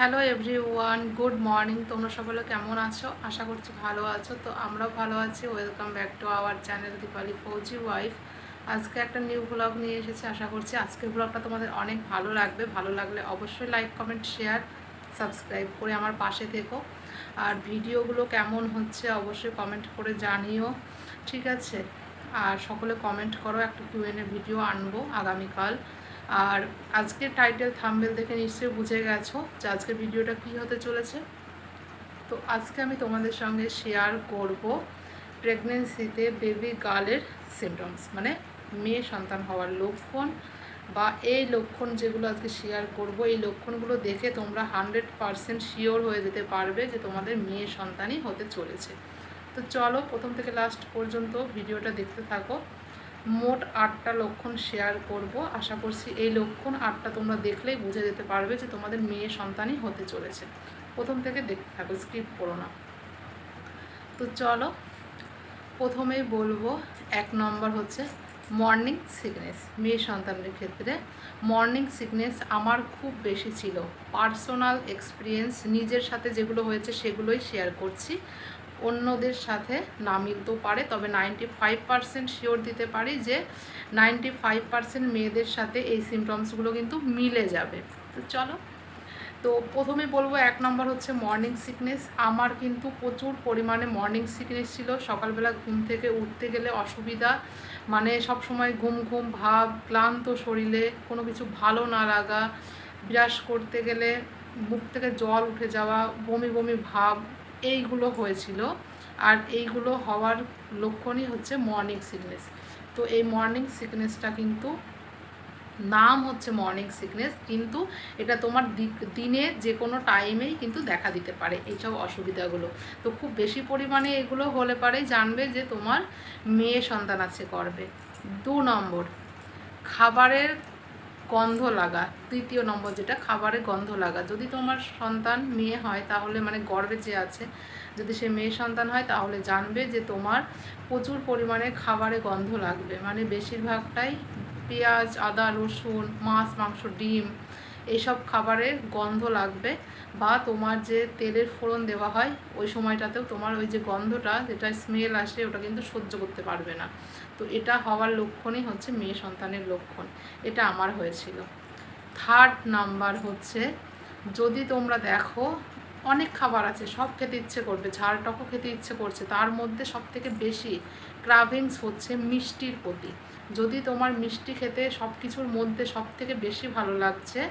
Hello everyone good morning. তোমরা সকলে কেমন আছো? আশা করছি ভালো আছো। তো আমরাও ভালো আছি। Welcome back to our channel Dipali Fauji wife. আজকে একটা নিউ ব্লগ নিয়ে এসেছি। আশা করছি আজকের ব্লগটা তোমাদের অনেক ভালো লাগবে। ভালো লাগলে অবশ্যই লাইক, কমেন্ট, শেয়ার, সাবস্ক্রাইব করে আমার পাশে থেকো। আর ভিডিওগুলো কেমন হচ্ছে অবশ্যই কমেন্ট করে জানিও। ঠিক আছে? আর সকলে কমেন্ট করো, একটা কিউএনএ ভিডিও আনব আগামীকাল। আর আজকের টাইটেল থাম্বেল দেখে নিশ্চয়ই বুঝে গেছো যে আজকের ভিডিওটা কী হতে চলেছে। তো আজকে আমি তোমাদের সঙ্গে শেয়ার করব প্রেগনেন্সিতে বেবি গার্লের সিমটমস মানে মেয়ে সন্তান হওয়ার লক্ষণ বা এই লক্ষণ যেগুলো আজকে শেয়ার করব, এই লক্ষণগুলো দেখে তোমরা হান্ড্রেড পারসেন্ট শিওর হয়ে যেতে পারবে যে তোমাদের মেয়ে সন্তানই হতে চলেছে। তো চলো প্রথম থেকে লাস্ট পর্যন্ত ভিডিওটা দেখতে থাকো। মোট আটটা লক্ষণ শেয়ার করব। আশা করছি এই লক্ষণ আটটা তোমরা দেখলেই বুঝে যেতে পারবে যে তোমাদের মেয়ে সন্তানই হতে চলেছে। প্রথম থেকে দেখতে থাকো স্কিপ করো না। তো চলো, প্রথমেই বলব, এক নম্বর হচ্ছে মর্নিং সিকনেস মেয়ে সন্তানের ক্ষেত্রে। মর্নিং সিকনেস আমার খুব বেশি ছিল। পার্সোনাল এক্সপিরিয়েন্স নিজের সাথে যেগুলো হয়েছে সেগুলোই শেয়ার করছি। অন্যদের সাথে না মিলতেও পারে, তবে নাইনটি ফাইভ পার্সেন্ট শিওর দিতে পারি যে নাইনটি ফাইভ পার্সেন্ট মেয়েদের সাথে এই সিমটমসগুলো কিন্তু মিলে যাবে। তো চলো, তো প্রথমে বলব এক নম্বর হচ্ছে মর্নিং সিকনেস আমার কিন্তু প্রচুর পরিমাণে মর্নিং সিকনেস ছিল। সকালবেলা ঘুম থেকে উঠতে গেলে অসুবিধা মানে সব সময় ঘুম ঘুম, ভাব, ক্লান্ত শরীরে, কোনো কিছু ভালো না লাগা বিরাস করতে গেলে মুখ থেকে জল উঠে যাওয়া, বমি বমি ভাব এইগুলো হয়েছিল। আর এইগুলো হওয়ার লক্ষণই হচ্ছে মর্নিং সিকনেস তো এই মর্নিং সিকনেসটা কিন্তু, নাম হচ্ছে মর্নিং সিকনেস কিন্তু এটা তোমার দিনে যে কোনো টাইমেই কিন্তু দেখা দিতে পারে এইসব অসুবিধাগুলো। তো খুব বেশি পরিমাণে এগুলো হলে পারেই জানবে যে তোমার মেয়ে সন্তান আছে করবে দু নম্বর, খাবারের গন্ধ লাগা, তৃতীয় নম্বর যেটা, খাবারে গন্ধ লাগা। যদি তোমার সন্তান মেয়ে হয়, তাহলে মানে গর্বে যে আছে, যদি সে মেয়ে সন্তান হয়, তাহলে জানবে যে তোমার প্রচুর পরিমাণে খাবারে গন্ধ লাগবে। মানে বেশিরভাগটাই পেঁয়াজ, আদা, রসুন, মাছ, মাংস, ডিম এইসব খাবারের গন্ধ লাগবে বা তোমার যে তেলের ফোড়ন দেওয়া হয়, ওই সময়টাতেও তোমার ওই যে গন্ধটা, যেটা স্মেল আসে, ওটা কিন্তু সহ্য করতে পারবে না। তো এটা হওয়ার লক্ষণই হচ্ছে মেয়ে সন্তানের লক্ষণ। এটা আমার হয়েছিল। থার্ড নাম্বার হচ্ছে, যদি তোমরা দেখো অনেক খাবার আছে, সব খেতে ইচ্ছে করবে, ঝাল টকও খেতে ইচ্ছে করছে। তার মধ্যে সব থেকে বেশি ক্রাভিংস হচ্ছে মিষ্টির প্রতি। যদি তোমার মিষ্টি খেতে সব কিছুর মধ্যে সব থেকে বেশি ভালো লাগছে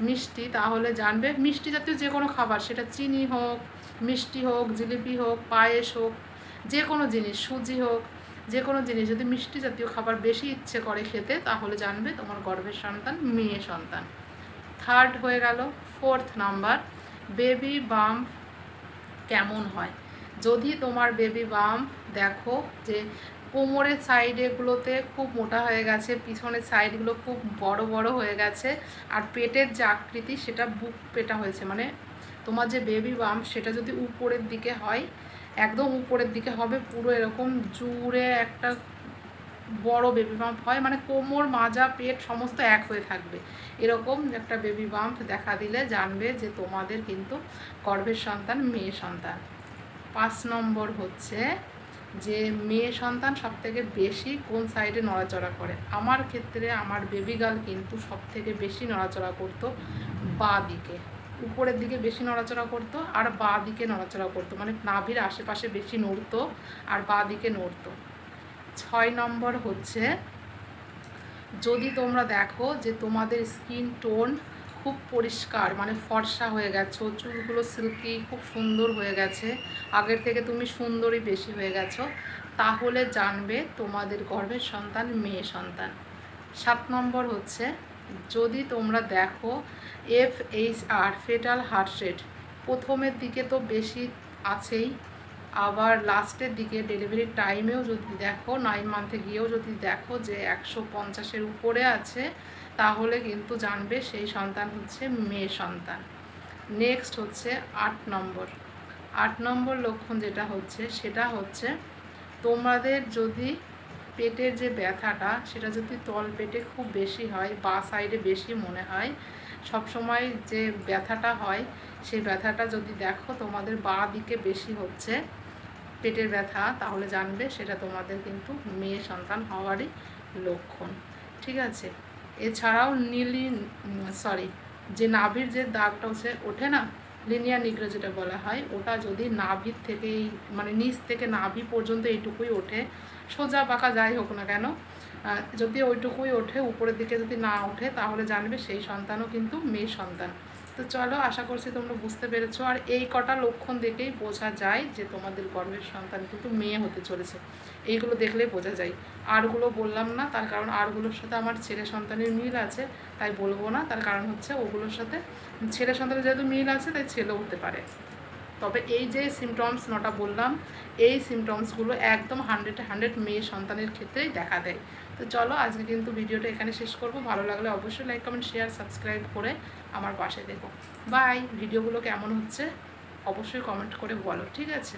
মিষ্টি, তাহলে জানবে মিষ্টি জাতীয় যে কোনো খাবার, সেটা চিনি হোক, মিষ্টি হোক, জিলিপি হোক, পায়েস হোক যে কোনো জিনিস, সুজি হোক যে কোনো জিনিস। যদি মিষ্টি জাতীয় খাবার বেশি ইচ্ছে করে খেতে, তাহলে জানবে তোমার গর্ভের সন্তান, মেয়ে সন্তান। থার্ড হয়ে গেল ফোর্থ নাম্বার বেবি বাম্প কেমন হয়? যদি তোমার বেবি বাম্প দেখো যে কোমরের সাইডেগুলোতে খুব মোটা হয়ে গেছে, পিছনের সাইডগুলো খুব বড় বড় হয়ে গেছে, আর পেটের যে আকৃতি সেটা বুক পেটা হয়েছে। মানে তোমার যে বেবি বাম্প সেটা যদি উপরের দিকে হয়, একদম উপরের দিকে হবে, পুরো এরকম জুড়ে একটা বড় বেবি বাম্প হয় মানে কোমর, মাজা, পেট সমস্ত এক হয়ে থাকবে। এরকম একটা বেবি বাম্প দেখা দিলে জানবে যে তোমাদের কিন্তু গর্ভের সন্তান, মেয়ে সন্তান। পাঁচ নম্বর হচ্ছে যে মেয়ে সন্তান সব থেকে বেশি কোন সাইডে নড়াচড়া করে? আমার ক্ষেত্রে আমার বেবি গার্ল কিন্তু সব থেকে বেশি নড়াচড়া করতো বা দিকে। উপরের দিকে বেশি নড়াচড়া করতো আর বা দিকে নড়াচড়া করতো। মানে নাভির আশেপাশে বেশি নড়তো আর বা দিকে নড়তো। ছয় নম্বর হচ্ছে, যদি তোমরা দেখো যে তোমাদের স্কিন টোন খুব পরিষ্কার মানে ফর্সা হয়ে গেছো, চুলগুলো সিল্কি খুব সুন্দর হয়ে গেছে, আগের থেকে তুমি সুন্দরই বেশি হয়ে গেছো, তাহলে জানবে তোমাদের গর্ভের সন্তান মেয়ে সন্তান। সাত নম্বর হচ্ছে, যদি তোমরা দেখো F H R fetal heart rate প্রথমের দিকে তো বেশি আছেই আবার লাস্টের দিকে ডেলিভারির টাইমেও যদি দেখো নাইন মান্থে গিয়েও যদি দেখো যে একশো পঞ্চাশের উপরে আছে, তাহলে কিন্তু জানবে সেই সন্তান হচ্ছে মেয়ে সন্তান। নেক্সট হচ্ছে আট নম্বর। আট নম্বর লক্ষণ যেটা হচ্ছে, সেটা হচ্ছে তোমাদের যদি পেটের যে ব্যথাটা, সেটা যদি তল পেটে খুব বেশি হয়, বা সাইডে বেশি মনে হয় সব সময় যে ব্যথাটা হয়, সেই ব্যথাটা যদি দেখো, তোমাদের বা দিকে বেশি হচ্ছে পেটের ব্যথা, তাহলে জানবে সেটা তোমাদের কিন্তু মেয়ে সন্তান হওয়ারই লক্ষণ। ঠিক আছে? এছাড়াও নীলি সরি যে নাভির যে দাগটা হচ্ছে, ওঠে না? লিনিয়া নিগ্রো যেটা বলা হয়, ওটা যদি নাভির থেকে এই মানে নিচ থেকে নাভি পর্যন্ত এইটুকুই ওঠে, সোজা পাকা যাই হোক না কেন যদি ওইটুকুই ওঠে, উপরের দিকে যদি না ওঠে, তাহলে জানবে সেই সন্তানও কিন্তু মেয়ে সন্তান। তো চলো, আশা করছি তোমরা বুঝতে পেরেছ। আর এই কটা লক্ষণ দেখেই বোঝা যায় যে তোমাদের গর্ভের সন্তান কিন্তু মেয়ে হতে চলেছে। এইগুলো দেখলেই বোঝা যায়। আরগুলো বললাম না, তার কারণ আরগুলোর সাথে আমার ছেলে সন্তানের মিল আছে, তাই বলব না। তার কারণ হচ্ছে ওগুলোর সাথে ছেলে সন্তানের যেহেতু মিল আছে, তাই ছেলেও হতে পারে। তবে এই যে সিমটমস নটা বললাম, এই সিমটমসগুলো একদম হান্ড্রেড হান্ড্রেড মেয়ে সন্তানের ক্ষেত্রেই দেখা দেয়। তো চলো, আজকে কিন্তু ভিডিওটা এখানে শেষ করব। ভালো লাগলে অবশ্যই লাইক কমেন্ট শেয়ার সাবস্ক্রাইব করে আমার পাশে দেখো। বাই ভিডিওগুলো কেমন হচ্ছে অবশ্যই কমেন্ট করে বলো, ঠিক আছে?